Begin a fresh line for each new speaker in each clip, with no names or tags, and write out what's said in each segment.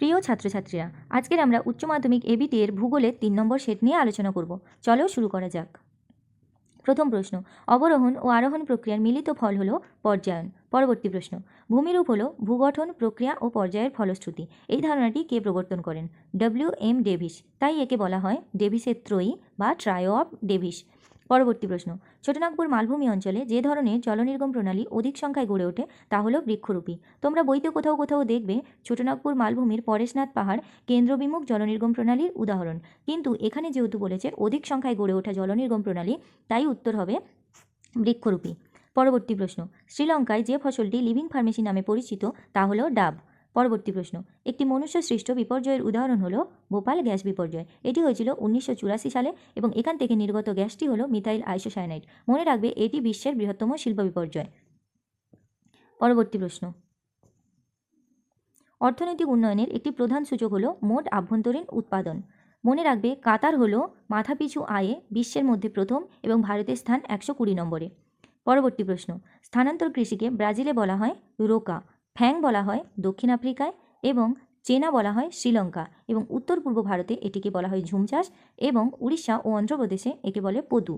প্রিয় ছাত্রছাত্রীরা, আজকের আমরা উচ্চ মাধ্যমিক এবিটি এর ভূগোলের তিন নম্বর সেট নিয়ে আলোচনা করব। চলো শুরু করা যাক। প্রথম প্রশ্ন, অবরোহণ ও আরোহণ প্রক্রিয়ার মিলিত ফল হলো পর্যায়ন। পরবর্তী প্রশ্ন, ভূমিরূপ হলো ভূগঠন প্রক্রিয়া ও পর্যায়ের ফলশ্রুতি। এই ধারণাটি কে প্রবর্তন করেন? ডব্লিউ এম ডেভিস তাই একে বলা হয় ডেভিসের ত্রয়ী বা ট্রায়ো অফ ডেভিস পরবর্তী প্রশ্ন। ছোটনাগপুর মালভূমি অঞ্চলে যে ধরনের জলনির্গম প্রণালী অধিক সংখ্যায় গড়ে ওঠে তা হলো বৃক্ষরূপী। তোমরা বইতে কোথাও কোথাও দেখবে ছোটনাগপুর মালভূমির পরেশনাথ পাহাড় কেন্দ্রবিমুখ জলনির্গম প্রণালীর উদাহরণ। কিন্তু এখানে যেহেতু বলেছে অধিক সংখ্যায় গড়ে ওঠা জলনির্গম প্রণালী, তাই উত্তর হবে বৃক্ষরূপী। পরবর্তী প্রশ্ন। শ্রীলঙ্কায় যে ফসলটি লিভিং ফার্মেসি নামে পরিচিত, তা হলো ডাব। পরবর্তী প্রশ্ন। একটি মনুষ্য সৃষ্ট বিপর্যয়ের উদাহরণ হলো ভোপাল গ্যাস বিপর্যয়। এটি হয়েছিল উনিশশো চুরাশি সালে এবং এখান থেকে নির্গত গ্যাসটি হলো মিথাইল আইসোসায়ানাইড। মনে রাখবে, এটি বিশ্বের বৃহত্তম শিল্প বিপর্যয়। পরবর্তী প্রশ্ন। অর্থনৈতিক উন্নয়নের একটি প্রধান সূচক হলো মোট আভ্যন্তরীণ উৎপাদন। মনে রাখবে, কাতার হলো মাথাপিছু আয়ে বিশ্বের মধ্যে প্রথম এবং ভারতের স্থান একশো কুড়ি নম্বরে। পরবর্তী প্রশ্ন। স্থানান্তর কৃষিকে ব্রাজিলে বলা হয় রোকা। ফ্যাং বলা হয় দক্ষিণ আফ্রিকায় এবং চেনা বলা হয় শ্রীলঙ্কা এবং উত্তর পূর্ব ভারতে এটিকে বলা হয় ঝুম চাষ এবং উড়িষ্যা ও অন্ধ্রপ্রদেশে একে বলে পদু।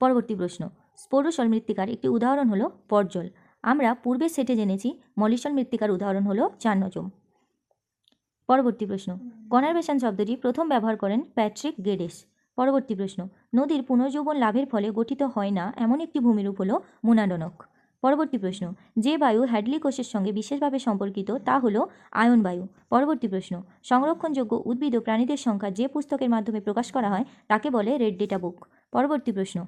পরবর্তী প্রশ্ন স্পোরোসল মৃত্তিকার একটি উদাহরণ হলো পর্জল। আমরা পূর্বের সেটে জেনেছি মলিসল মৃত্তিকার উদাহরণ হলো চান্নজম পরবর্তী প্রশ্ন কনারবেশন শব্দটি প্রথম ব্যবহার করেন প্যাট্রিক গেডেস। পরবর্তী প্রশ্ন, নদীর পুনর্যৌবন লাভের ফলে গঠিত হয় না এমন একটি ভূমিরূপ হল মুনাডনক। পরবর্তী প্রশ্ন, যে বায়ু হ্যাডলি কোষের সঙ্গে বিশেষভাবে সম্পর্কিত, তা হলো আয়ন বায়ু। পরবর্তী প্রশ্ন, সংরক্ষণযোগ্য উদ্ভিদ ও প্রাণীদের সংখ্যা যে পুস্তকের মাধ্যমে প্রকাশ করা হয়, তাকে বলে রেড ডেটা বুক। পরবর্তী প্রশ্ন,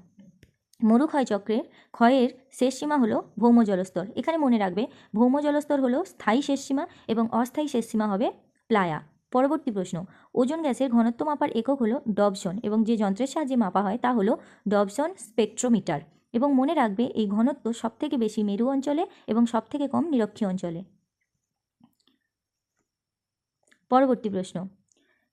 মরুক্ষয় চক্রের ক্ষয়ের শেষ সীমা হলো ভৌম জলস্তর। এখানে মনে রাখবে, ভৌম জলস্তর হলো স্থায়ী শেষ সীমা এবং অস্থায়ী শেষ সীমা হবে প্লায়া। পরবর্তী প্রশ্ন, ওজন গ্যাসের ঘনত্ব মাপার একক হলো ডবসন এবং যে যন্ত্রের সাহায্যে মাপা হয় তা হলো ডবসন স্পেকট্রোমিটার। এবং মনে রাখবে এই ঘনত্ব সবথেকে বেশি মেরু অঞ্চলে এবং সবথেকে কম নিরক্ষী অঞ্চলে। পরবর্তী প্রশ্ন।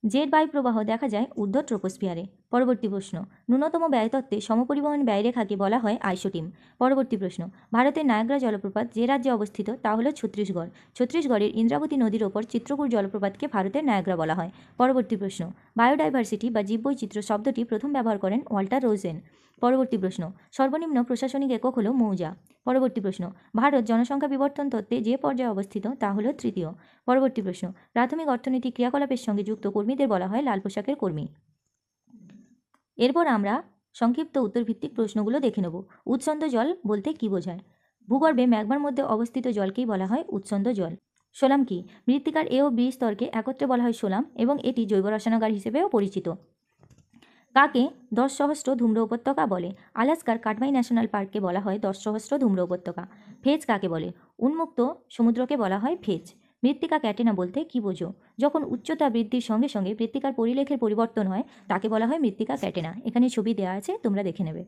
জেড বায়ুপ্রবাহ দেখা যায় ঊর্ধ্ব ট্রোপোস্ফিয়ারে। পরবর্তী প্রশ্ন। ন্যূনতম ব্যয়তত্ত্বে সমপরিবহন ব্যয়রেখাকে বলা হয় আইসোটিম। পরবর্তী প্রশ্ন, ভারতের নায়াগ্রা জলপ্রপাত যে রাজ্যে অবস্থিত তা হল ছত্তিশগড়। ছত্তিশগড়ের ইন্দ্রাবতী নদীর ওপর চিত্রকূট জলপ্রপাতকে ভারতের নায়াগ্রা বলা হয়। পরবর্তী প্রশ্ন, বায়োডাইভার্সিটি বা জীববৈচিত্র্য শব্দটি প্রথম ব্যবহার করেন ওয়াল্টার রোজেন। পরবর্তী প্রশ্ন, সর্বনিম্ন প্রশাসনিক একক হল মৌজা। পরবর্তী প্রশ্ন, ভারত জনসংখ্যা বিবর্তন তত্ত্বে যে পর্যায়ে অবস্থিত তা হল তৃতীয়। পরবর্তী প্রশ্ন, প্রাথমিক অর্থনৈতিক ক্রিয়াকলাপের সঙ্গে যুক্ত কর্মীদের বলা হয় লাল পোশাকের কর্মী। এরপর আমরা সংক্ষিপ্ত উত্তরভিত্তিক প্রশ্নগুলো দেখে নেব। উৎসন্দ জল বলতে কী বোঝায়? ভূগর্ভে ম্যাগমার মধ্যে অবস্থিত জলকেই বলা হয় উৎসন্দ জল। সোলাম কি? মৃত্তিকার এ ও বি স্তরকে একত্রে বলা হয় সোলাম এবং এটি জৈব রসায়নাগার হিসেবেও পরিচিত। কাকে দশ সহস্র ধূম্র উপত্যকা বলে? আলাস্কার কাটমাই ন্যাশনাল পার্ককে বলা হয় দশ সহস্র ধূম্র উপত্যকা। ফেজ কাকে বলে? উন্মুক্ত সমুদ্রকে বলা হয় ফেজ। মৃত্তিকা ক্যাটেনা বলতে কী বোঝো? যখন উচ্চতা বৃদ্ধির সঙ্গে সঙ্গে মৃত্তিকার পরিলেখের পরিবর্তন হয়, তাকে বলা হয় মৃত্তিকা ক্যাটেনা। এখানে ছবি দেওয়া আছে, তোমরা দেখে নেবে।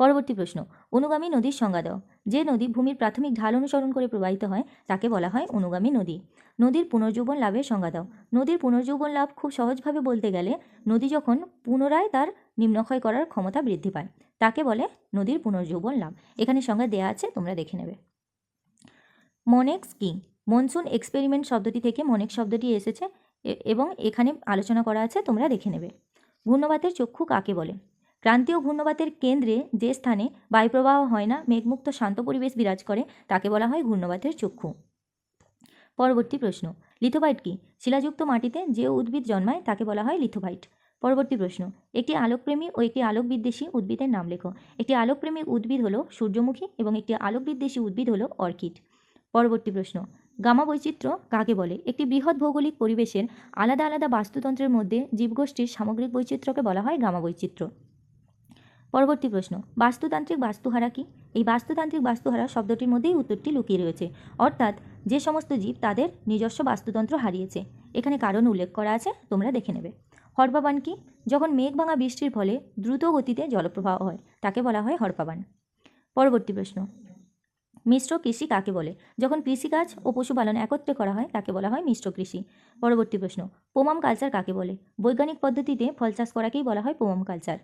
পরবর্তী প্রশ্ন, অনুগামী নদীর সংজ্ঞা দাও। যে নদী ভূমির প্রাথমিক ঢাল অনুসরণ করে প্রবাহিত হয়, তাকে বলা হয় অনুগামী নদী। নদীর পুনর্যৌবন লাভের সংজ্ঞা দাও। নদীর পুনর্যৌবন লাভ খুব সহজভাবে বলতে গেলে, নদী যখন পুনরায় তার নিম্নক্ষয় করার ক্ষমতা বৃদ্ধি পায়, তাকে বলে নদীর পুনর্যৌবন লাভ। এখানে সংজ্ঞা দেওয়া আছে, তোমরা দেখে নেবে। মনেক্স কি মনসুন এক্সপেরিমেন্ট শব্দটি থেকে মনেক শব্দটি এসেছে এবং এখানে আলোচনা করা আছে, তোমরা দেখে নেবে। ঘূর্ণবাতের চক্ষু কাকে বলে? ক্রান্তীয় ঘূর্ণবাতের কেন্দ্রে যে স্থানে বায়ুপ্রবাহ হয় না, মেঘমুক্ত শান্ত পরিবেশ বিরাজ করে, তাকে বলা হয় ঘূর্ণবাতের চক্ষু। পরবর্তী প্রশ্ন লিথোফাইট কি? শিলাযুক্ত মাটিতে যে উদ্ভিদ জন্মায়, তাকে বলা হয় লিথোফাইট পরবর্তী প্রশ্ন, একটি আলোকপ্রেমী ও একটি আলোক বিদ্বেষী উদ্ভিদের নাম লেখো। একটি আলোকপ্রেমী উদ্ভিদ হলো সূর্যমুখী এবং একটি আলোক বিদ্বেষী উদ্ভিদ হলো অর্কিড। পরবর্তী প্রশ্ন গামা বৈচিত্র্য কাকে বলে? একটি বৃহৎ ভৌগোলিক পরিবেশের আলাদা আলাদা বাস্তুতন্ত্রের মধ্যে জীবগোষ্ঠীর সামগ্রিক বৈচিত্র্যকে বলা হয় গামা বৈচিত্র্য পরবর্তী প্রশ্ন, বাস্তুতান্ত্রিক বাস্তুহারা কি? এই বাস্তুতান্ত্রিক বাস্তুহারা শব্দটির মধ্যেই উত্তরটি লুকিয়ে রয়েছে। অর্থাৎ যে সমস্ত জীব তাদের নিজস্ব বাস্তুতন্ত্র হারিয়েছে। এখানে কারণ উল্লেখ করা আছে, তোমরা দেখে নেবে। হরপাবান কি? যখন মেঘ ভাঙা বৃষ্টির ফলে দ্রুত গতিতে জলপ্রবাহ হয়, তাকে বলা হয় হরপাবান। পরবর্তী প্রশ্ন মিশ্র কৃষি কাকে বলে? যখন কৃষিকাজ ও পশুপালন একত্রে করা হয়, তাকে বলা হয় মিশ্র কৃষি। পরবর্তী প্রশ্ন, পোমাম কালচার কাকে বলে? বৈজ্ঞানিক পদ্ধতিতে ফল চাষ করাকেই বলা হয় পোমাম কালচার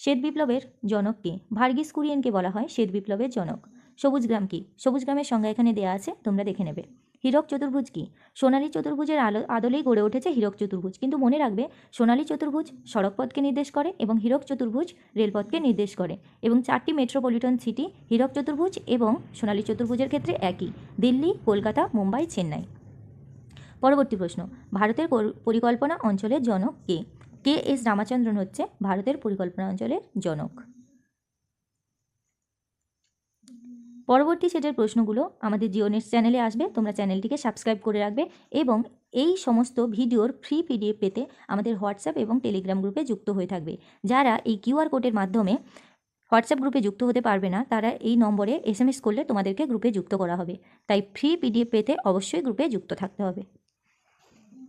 শ্বেত বিপ্লবের জনক কে? ভার্গিস কুরিয়েনকে বলা হয় শ্বেত বিপ্লবের জনক। সবুজ গ্রাম কি? সবুজ গ্রামের সংজ্ঞা এখানে দেওয়া আছে, তোমরা দেখে নেবে। হীরক চতুর্ভুজ কি? সোনালী চতুর্ভুজের আলো, আদলেই গড়ে উঠেছে হীরক চতুর্ভুজ। কিন্তু মনে রাখবে, সোনালী চতুর্ভুজ সড়কপথকে নির্দেশ করে এবং হীরক চতুর্ভুজ রেলপথকে নির্দেশ করে। এবং চারটি মেট্রোপলিটন সিটি, হীরক চতুর্ভুজ এবং সোনালী চতুর্ভুজের ক্ষেত্রে একই, দিল্লি, কলকাতা, মুম্বাই, চেন্নাই। পরবর্তী প্রশ্ন, ভারতের পরিকল্পনা অঞ্চলের জনক কে? কে এস রামাচন্দ্রন হচ্ছে ভারতের পরিকল্পনা অঞ্চলের জনক। পরবর্তী সেটের প্রশ্নগুলো আমাদের জিওনেট চ্যানেলে আসবে। তোমরা চ্যানেলটিকে সাবস্ক্রাইব করে রাখবে এবং এই সমস্ত ভিডিওর ফ্রি পিডিএফ পেতে আমাদের হোয়াটসঅ্যাপ এবং টেলিগ্রাম গ্রুপে যুক্ত হয়ে থাকবে। যারা এই কিউআর কোডের মাধ্যমে হোয়াটসঅ্যাপ গ্রুপে যুক্ত হতে পারবে না, তারা এই নম্বরে এসএমএস করলে তোমাদেরকে গ্রুপে যুক্ত করা হবে। তাই ফ্রি পিডিএফ পেতে অবশ্যই গ্রুপে যুক্ত থাকতে হবে।